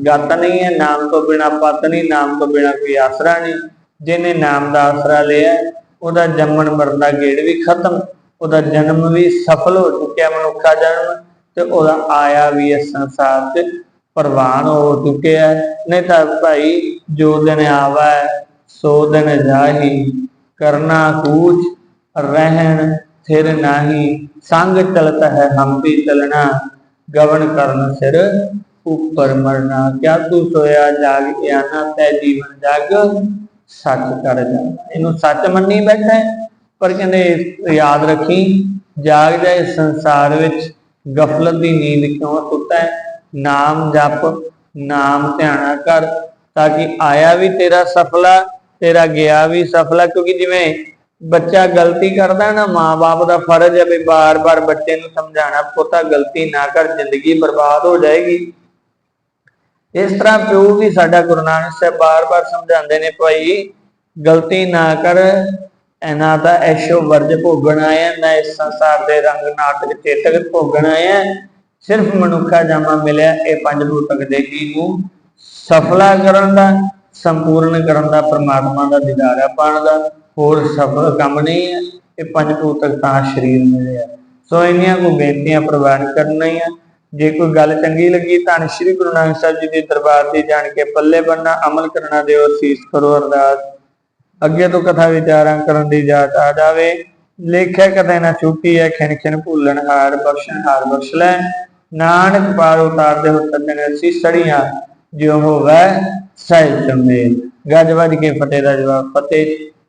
ਗਤ ਨਹੀਂ ਹੈ, ਨਾਮ ਤੋਂ ਬਿਨਾ ਪਤ ਨਹੀਂ, ਨਾਮ ਤੋਂ ਬਿਨਾ ਕੋਈ ਆਸਰਾ ਨਹੀਂ। ਜਿਹਨੇ ਨਾਮ ਦਾ ਆਸਰਾ ਲਿਆ, ਉਹਦਾ ਜੰਮਣ ਮਰਨ ਦਾ ਗੇੜ ਵੀ ਖਤਮ, ਉਹਦਾ ਜਨਮ ਵੀ ਸਫਲ ਹੋ ਚੁੱਕਿਆ ਮਨੁੱਖਾ ਜਨਮ, ਤੇ ਉਹਦਾ ਆਇਆ ਵੀ ਇਸ ਸੰਸਾਰ 'ਚ ਪ੍ਰਵਾਨ ਹੋ ਚੁੱਕਿਆ ਨਹੀਂ ਤਾਂ ਭਾਈ, ਜੋ ਦਿਨ ਆਵਾ, ਸੋ ਦਿਨ ਜਾਹੀ, ਕਰਨਾ ਕੂਚ, ਰਹਿਣ ਥਿਰ ਨਾਹੀ ਸੰਗ ਚਲਤ ਹੈ ਹਮ ਵੀ ਚਲਣਾ ਗਵਨ ਕਰਨ ਸਿਰ ਉੱਪਰ ਮਰਨਾ। ਕਿਆ ਤੂੰ ਸੋਇਆ ਜਾਗ ਆਨਾ ਤੈ ਜੀਵਨ ਜਗ, ਸੱਚ ਕਰ ਜਾ। ਇਹਨੂੰ ਸੱਚ ਮੰਨੀ ਬੈਠਾ ਪਰ ਕਹਿੰਦੇ ਯਾਦ ਰੱਖੀ, ਜਾਗ ਜਾ ਸੰਸਾਰ ਵਿੱਚ, ਗਫਲਤ ਦੀ ਨੀਂਦ ਕਿਉਂ ਸੁੱਤਾ ਹੈ? ਨਾਮ ਜਪ, ਨਾਮ ਧਿਆਣਾ ਕਰ, ਤਾਂ ਕਿ ਆਇਆ ਵੀ ਤੇਰਾ ਸਫਲਾ, ਤੇਰਾ ਗਿਆ ਵੀ ਸਫਲਾ, ਕਿਉਂਕਿ ਜਿਵੇਂ ਬੱਚਾ ਗਲਤੀ ਕਰਦਾ ਨਾ, ਮਾਂ-ਬਾਪ ਦਾ ਫਰਜ਼ ਹੈ ਵੀ ਬਾਰ-ਬਾਰ ਬੱਚੇ ਨੂੰ ਸਮਝਾਉਣਾ, ਪੁੱਤਾ ਗਲਤੀ ਨਾ ਕਰ, ਜ਼ਿੰਦਗੀ ਬਰਬਾਦ ਹੋ ਜਾਏਗੀ। ਇਸ ਤਰ੍ਹਾਂ ਪਿਓ ਵੀ ਸਾਡਾ ਗੁਰੂ ਨਾਨਕ ਸਾਹਿਬ ਬਾਰ-ਬਾਰ ਸਮਝਾਉਂਦੇ ਨੇ, ਭਾਈ ਗਲਤੀ ਨਾ ਕਰ, ਇਹਨਾਂ ਦਾ ਐਸ਼ੋ ਵਰਜ ਭੋਗਣਾ ਹੈ ਨਾ ਇਸ ਸੰਸਾਰ ਦੇ ਰੰਗ ਨਾਟਕ ਚੇਤਕ ਭੋਗਣਾ ਹੈ ਸਿਰਫ ਮਨੁੱਖਾ ਜਾਮਾ ਮਿਲਿਆ, ਇਹ ਪੰਜ ਭੂਤਕ ਦੇਹੀ ਨੂੰ? ਸਫਲਾ ਕਰਨ ਦਾ, ਸੰਪੂਰਨ ਕਰਨ ਦਾ, ਪ੍ਰਮਾਤਮਾ ਦਾ ਦੀਦਾਰਾ ਪਾਣ ਦਾ। ਹੋਰ ਸਫਲ ਕੰਮ ਨਹੀਂ ਹੈ ਇਹ ਪੰਜ ਭੂਤਕ ਤਾਂ ਸਰੀਰ ਮਿਲਿਆ ਸੋ ਇੰਨੀਆਂ ਕੋ ਬੇਨਤੀਆਂ ਪ੍ਰਵਾਨ ਕਰਨੀਆਂ। ਜੇ ਕੋਈ ਗੱਲ ਚੰਗੀ ਲੱਗੀ ਤਾਂ ਸ੍ਰੀ ਗੁਰੂ ਨਾਨਕ ਸਾਹਿਬ ਜੀ ਦੇ ਦਰਬਾਰ ਤੇ ਜਾਣ ਕੇ ਪੱਲੇ ਬੰਨਾ ਅਮਲ ਕਰਨਾ ਦਿਓ ਅਸੀਸ ਕਰੋ ਅਰਦਾਸ। ਅੱਗੇ ਤੋਂ ਕਥਾ ਵਿਚਾਰਾਂ ਕਰਨ ਦੀ ਜਾਤ ਆ ਜਾਵੇ। ਲੇਖਿਆ ਕਦੇ ਨਾ ਛੁੱਟੀ ਹੈ ਖਿਣ ਖਿਣ ਭੁੱਲਣ ਹਾਰ ਬਖਸ਼ਣ, ਹਾਰ ਬਖਸ਼ ਲੈ। ਨਾਨਕ ਪਾਰ ਉਤਾਰ ਦੇ ਹੁਕਮ ਨੇ ਅਸੀਂ ਸੜੀਆਂ ਜਿਉ ਹੋਵੇ ਸਹਿਜ ਮੇਲ ਗੱਜ ਵੱਜ ਕੇ ਫਤਿਹ ਦਾ ਜਵਾਬ, ਫਤਿਹ।